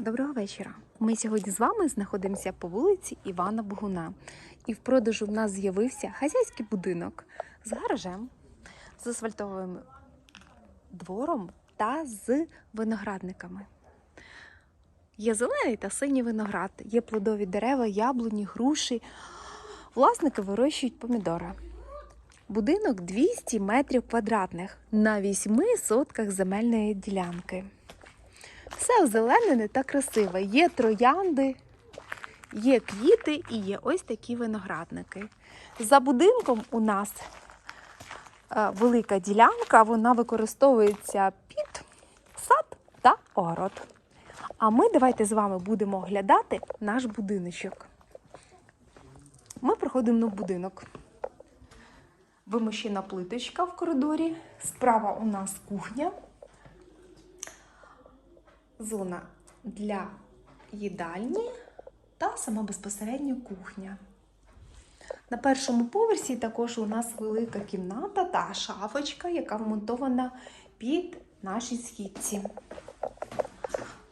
Доброго вечора. Ми сьогодні з вами знаходимося по вулиці Івана Богуна. І в продажу в нас з'явився хазяйський будинок з гаражем, з асфальтовим двором та з виноградниками. Є зелений та синій виноград, є плодові дерева, яблуні, груші. Власники вирощують помідори. Будинок 200 метрів квадратних на 8 сотках земельної ділянки. Все озеленене та красиве. Є троянди, є квіти і є ось такі виноградники. За будинком у нас е, велика ділянка, вона використовується під сад та огород. А ми давайте з вами будемо оглядати наш будиночок. Ми проходимо в будинок. Вимощена плиточка в коридорі. Справа у нас кухня зона для їдальні та сама безпосередньо кухня. На першому поверсі також у нас велика кімната та шафочка, яка вмонтована під наші східці.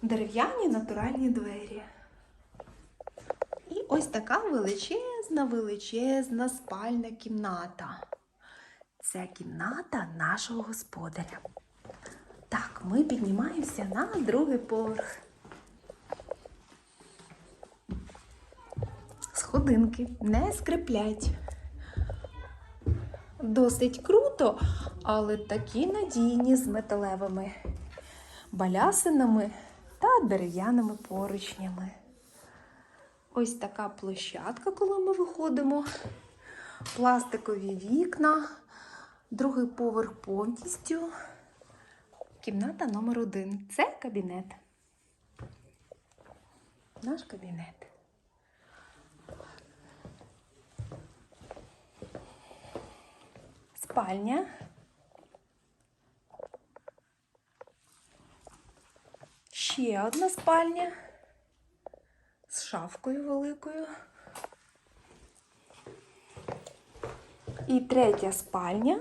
Дерев'яні натуральні двері. І ось така величезна, величезна спальна кімната. Це кімната нашого господаря. Так, ми піднімаємося на другий поверх. Сходинки не скриплять. Досить круто, але такі надійні з металевими балясинами та дерев'яними поручнями. Ось така площадка, коли ми виходимо. Пластикові вікна, другий поверх повністю. Кімната номер один. Це кабінет. Наш кабінет. Спальня. Ще одна спальня з шафкою великою. І третя спальня.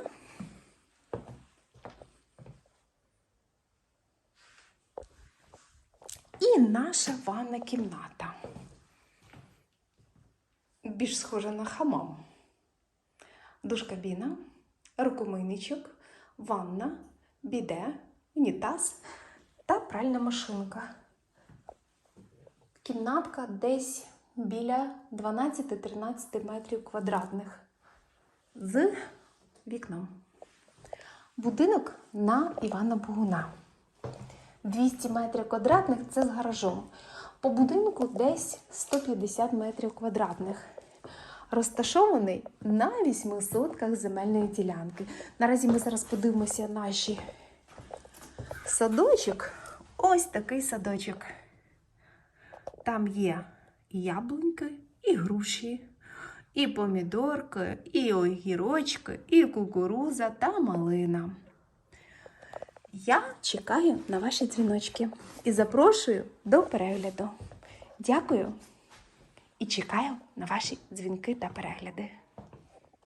І наша ванна кімната. Більш схожа на хамам. Душ-кабіна, рукомийничок, ванна, біде, унітаз та пральна машинка. Кімнатка десь біля 12-13 метрів квадратних з вікном. Будинок на Івана Богуна. 200 метрів квадратних це з гаражом. По будинку десь 150 метрів квадратних. Розташований на 8 сотках земельної ділянки. Наразі ми зараз подивимося наші садочок. Ось такий садочок. Там є і яблуньки, і груші, і помідорки, і огірочки, і кукуруза та малина. Я чекаю на ваші дзвіночки і запрошую до перегляду. Дякую і чекаю на ваші дзвінки та перегляди.